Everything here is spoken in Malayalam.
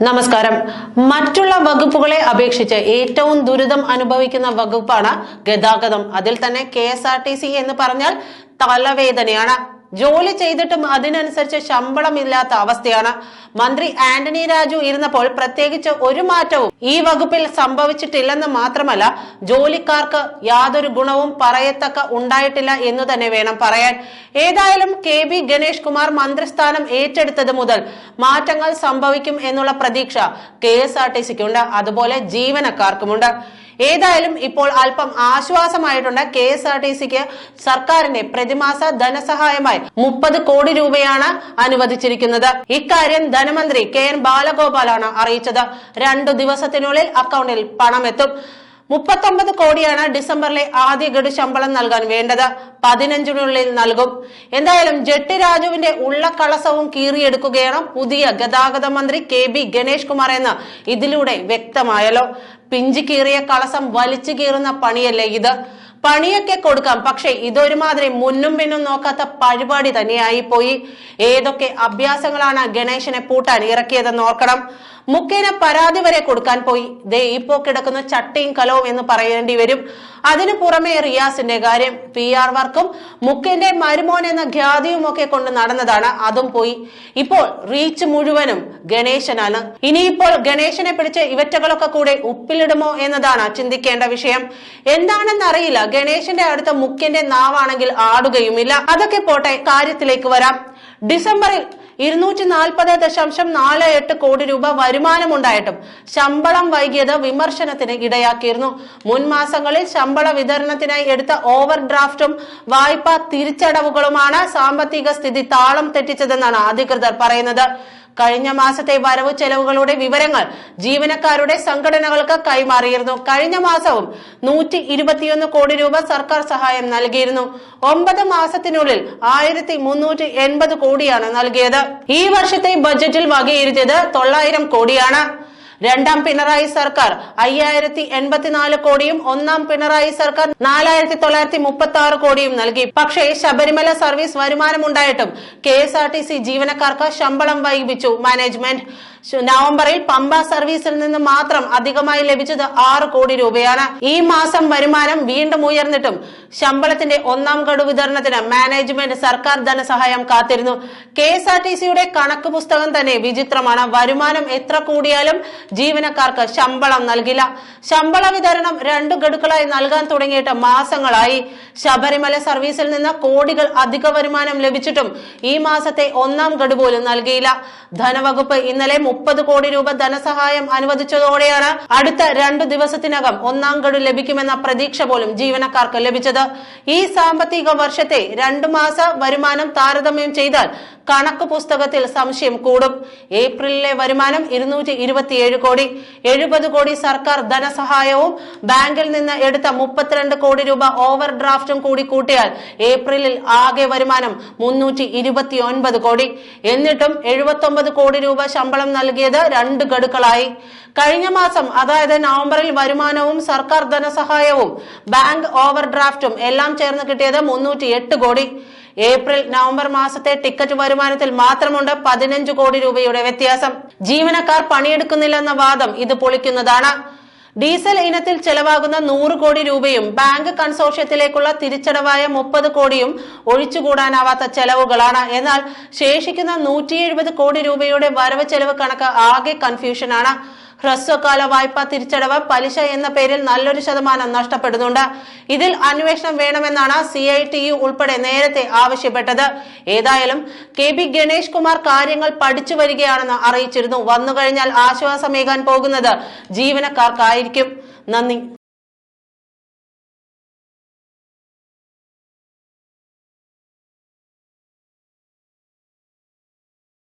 നമസ്കാരം. മറ്റുള്ള വകുപ്പുകളെ അപേക്ഷിച്ച് ഏറ്റവും ദുരിതം അനുഭവിക്കുന്ന വകുപ്പാണ് ഗതാഗതം. അതിൽ തന്നെ കെ എന്ന് പറഞ്ഞാൽ തലവേദനയാണ്. ജോലി ചെയ്തിട്ടും അതിനനുസരിച്ച് ശമ്പളമില്ലാത്ത അവസ്ഥയാണ്. മന്ത്രി ആന്റണി രാജു ഇരുന്നപ്പോൾ പ്രത്യേകിച്ച് ഒരു മാറ്റവും ഈ വകുപ്പിൽ സംഭവിച്ചിട്ടില്ലെന്ന് മാത്രമല്ല ജോലിക്കാർക്ക് യാതൊരു ഗുണവും പറയത്തക്ക ഉണ്ടായിട്ടില്ല എന്ന് തന്നെ വേണം പറയാൻ. ഏതായാലും കെ ബി ഗണേഷ് കുമാർ മന്ത്രിസ്ഥാനം ഏറ്റെടുത്തത് മുതൽ മാറ്റങ്ങൾ സംഭവിക്കും എന്നുള്ള പ്രതീക്ഷ കെ എസ് ആർ ടി സിക്കുണ്ട്. അതുപോലെ ജീവനക്കാർക്കുമുണ്ട്. ഏതായാലും ഇപ്പോൾ അല്പം ആശ്വാസമായിട്ടുണ്ട്. കെ എസ് ആർ ടി സിക്ക് സർക്കാരിന്റെ പ്രതിമാസ ധനസഹായമായി മുപ്പത് കോടി രൂപയാണ് അനുവദിച്ചിരിക്കുന്നത്. ഇക്കാര്യം ധനമന്ത്രി കെ എൻ ബാലഗോപാലാണ് അറിയിച്ചത്. രണ്ടു ദിവസത്തിനുള്ളിൽ അക്കൗണ്ടിൽ പണമെത്തും മുപ്പത്തൊമ്പത് കോടിയാണ് ഡിസംബറിലെ ആദ്യ ഗഡു ശമ്പളം നൽകാൻ വേണ്ടത്. പതിനഞ്ചിനുള്ളിൽ നൽകും. എന്തായാലും ജെട്ടി രാജുവിന്റെ ഉള്ളക്കളസവും കീറിയെടുക്കുകയാണ് പുതിയ ഗതാഗത മന്ത്രി കെ ബി ഗണേഷ് കുമാർ എന്ന് ഇതിലൂടെ വ്യക്തമായല്ലോ. പിഞ്ചി കീറിയ കളസം വലിച്ചു കീറുന്ന പണിയല്ലേ ഇത്? പണിയൊക്കെ കൊടുക്കാം പക്ഷെ ഇതൊരുമാതിരി മുന്നും പിന്നും നോക്കാത്ത പരിപാടി തന്നെയായി പോയി ഏതൊക്കെ അഭ്യാസങ്ങളാണ് ഗണേശനെ പൂട്ടാൻ ഇറക്കിയതെന്ന് ഓർക്കണം. മുഖേന പരാതി വരെ കൊടുക്കാൻ പോയി. ദേ ഇപ്പോ കിടക്കുന്ന ചട്ടയും കലവും എന്ന് പറയേണ്ടി വരും. അതിനു പുറമെ റിയാസിന്റെ കാര്യം പി ആർ വർക്കും മുഖേന്റെ മരുമോൻ എന്ന ഖ്യാതിയും ഒക്കെ കൊണ്ട് നടന്നതാണ്. അതും പോയി. ഇപ്പോൾ റീച്ച് മുഴുവനും ഗണേശനാണ്. ഇനിയിപ്പോൾ ഗണേശനെ പിടിച്ച് ഇവറ്റകളൊക്കെ കൂടെ ഉപ്പിലിടുമോ എന്നതാണ് ചിന്തിക്കേണ്ട വിഷയം. എന്താണെന്ന് അറിയില്ല. ഗണേശന്റെ അടുത്ത മുഖ്യന്റെ നാവാണെങ്കിൽ ആടുകയുമില്ല. അതൊക്കെ പോട്ടെ കാര്യത്തിലേക്ക് വരാം. ഡിസംബറിൽ ഇരുന്നൂറ്റി നാൽപ്പത് ദശാംശം നാല് എട്ട് കോടി രൂപ വരുമാനം ഉണ്ടായിട്ടും ശമ്പളം വൈകിയത് വിമർശനത്തിന് ഇടയാക്കിയിരുന്നു. മുൻ മാസങ്ങളിൽ ശമ്പള വിതരണത്തിനായി എടുത്ത ഓവർ ഡ്രാഫ്റ്റും വായ്പ തിരിച്ചടവുകളുമാണ് സാമ്പത്തിക സ്ഥിതി താളം തെറ്റിച്ചതെന്നാണ് അധികൃതർ പറയുന്നത്. കഴിഞ്ഞ മാസത്തെ വരവ് ചെലവുകളുടെ വിവരങ്ങൾ ജീവനക്കാരുടെ സംഘടനകൾക്ക് കൈമാറിയിരുന്നു. കഴിഞ്ഞ മാസവും നൂറ്റി ഇരുപത്തിയൊന്ന് കോടി രൂപ സർക്കാർ സഹായം നൽകിയിരുന്നു. ഒമ്പത് മാസത്തിനുള്ളിൽ ആയിരത്തി മുന്നൂറ്റി എൺപത് കോടിയാണ് നൽകിയത്. ഈ വർഷത്തെ ബജറ്റിൽ വകയിരുത്തിയത് തൊള്ളായിരം കോടിയാണ്. രണ്ടാം പിണറായി സർക്കാർ അയ്യായിരത്തി എൺപത്തിനാല് കോടിയും ഒന്നാം പിണറായി സർക്കാർ നാലായിരത്തി തൊള്ളായിരത്തി മുപ്പത്തി ആറ് കോടിയും നൽകി. പക്ഷേ Sabarimala service വരുമാനമുണ്ടായിട്ടും K S R T C ജീവനക്കാർക്ക് ശമ്പളം വൈകിപ്പിച്ചു മാനേജ്മെന്റ്. നവംബറിൽ പമ്പ സർവീസിൽ നിന്ന് മാത്രം അധികമായി ലഭിച്ചത് ആറ് കോടി രൂപയാണ്. ഈ മാസം വരുമാനം വീണ്ടും ഉയർന്നിട്ടും ശമ്പളത്തിന്റെ ഒന്നാം ഗഡു വിതരണത്തിന് മാനേജ്മെന്റ് സർക്കാർ ധനസഹായം കാത്തിരുന്നു. കെ എസ് ആർ ടി സിയുടെ കണക്ക് പുസ്തകം തന്നെ വിചിത്രമാണ്. വരുമാനം എത്ര കൂടിയാലും ജീവനക്കാർക്ക് ശമ്പളം നൽകില്ല. ശമ്പള വിതരണം രണ്ട് ഗഡുക്കളായി നൽകാൻ തുടങ്ങിയിട്ട് മാസങ്ങളായി. ശബരിമല സർവീസിൽ നിന്ന് കോടികൾ അധിക വരുമാനം ലഭിച്ചിട്ടും ഈ മാസത്തെ ഒന്നാം ഗഡു പോലും നൽകിയില്ല. ധനവകുപ്പ് ഇന്നലെ മുപ്പത് കോടി രൂപ ധനസഹായം അനുവദിച്ചതോടെയാണ് അടുത്ത രണ്ടു ദിവസത്തിനകം ഒന്നാം ഗഡു ലഭിക്കുമെന്ന പ്രതീക്ഷ പോലും ജീവനക്കാർക്ക് ലഭിച്ചത്. ഈ സാമ്പത്തിക വർഷത്തെ രണ്ടു മാസ വരുമാനം താരതമ്യം ചെയ്താൽ കണക്ക് പുസ്തകത്തിൽ സംശയം കൂടും. ഏപ്രിലിലെ വരുമാനം ഇരുന്നൂറ്റി ഇരുപത്തിയേഴ് കോടി എഴുപത് കോടി സർക്കാർ ധനസഹായവും ബാങ്കിൽ നിന്ന് എടുത്ത മുപ്പത്തിരണ്ട് കോടി രൂപ ഓവർ ഡ്രാഫ്റ്റും കൂടി കൂട്ടിയാൽ ഏപ്രിലിൽ ആകെ വരുമാനം മുന്നൂറ്റി ഇരുപത്തി ഒൻപത് കോടി. എന്നിട്ടും എഴുപത്തൊമ്പത് കോടി രൂപ ശമ്പളം നൽകിയത് രണ്ട് ഗഡുക്കളായി. കഴിഞ്ഞ മാസം അതായത് നവംബറിൽ വരുമാനവും സർക്കാർ ധനസഹായവും ബാങ്ക് ഓവർ ഡ്രാഫ്റ്റും എല്ലാം ചേർന്ന് കിട്ടിയത് മുന്നൂറ്റി കോടി. ഏപ്രിൽ നവംബർ മാസത്തെ ടിക്കറ്റ് വരുമാനത്തിൽ മാത്രമുണ്ട് പതിനഞ്ച് കോടി രൂപയുടെ വ്യത്യാസം. ജീവനക്കാർ പണിയെടുക്കുന്നില്ലെന്ന വാദം ഇത് പൊളിക്കുന്നതാണ്. ഡീസൽ ഇനത്തിൽ ചെലവാകുന്ന നൂറ് കോടി രൂപയും ബാങ്ക് കൺസോർഷ്യത്തിലേക്കുള്ള തിരിച്ചടവായ മുപ്പത് കോടിയും ഒഴിച്ചുകൂടാനാവാത്ത ചെലവുകളാണ്. എന്നാൽ ശേഷിക്കുന്ന നൂറ്റി കോടി രൂപയുടെ വരവ് ചെലവ് കണക്ക് ആകെ കൺഫ്യൂഷനാണ്. ഹ്രസ്വകാല വായ്പ തിരിച്ചടവ് പലിശ എന്ന പേരിൽ നല്ലൊരു ശതമാനം നഷ്ടപ്പെടുന്നുണ്ട്. ഇതിൽ അന്വേഷണം വേണമെന്നാണ് സി ഐ ടി യു ഉൾപ്പെടെ നേരത്തെ ആവശ്യപ്പെട്ടത്. ഏതായാലും കെ ബി ഗണേഷ് കുമാർ കാര്യങ്ങൾ പഠിച്ചു വരികയാണെന്ന് അറിയിച്ചിരുന്നു. വന്നുകഴിഞ്ഞാൽ ആശ്വാസമേകാൻ പോകുന്നത് ജീവനക്കാർക്കായിരിക്കും. നന്ദി.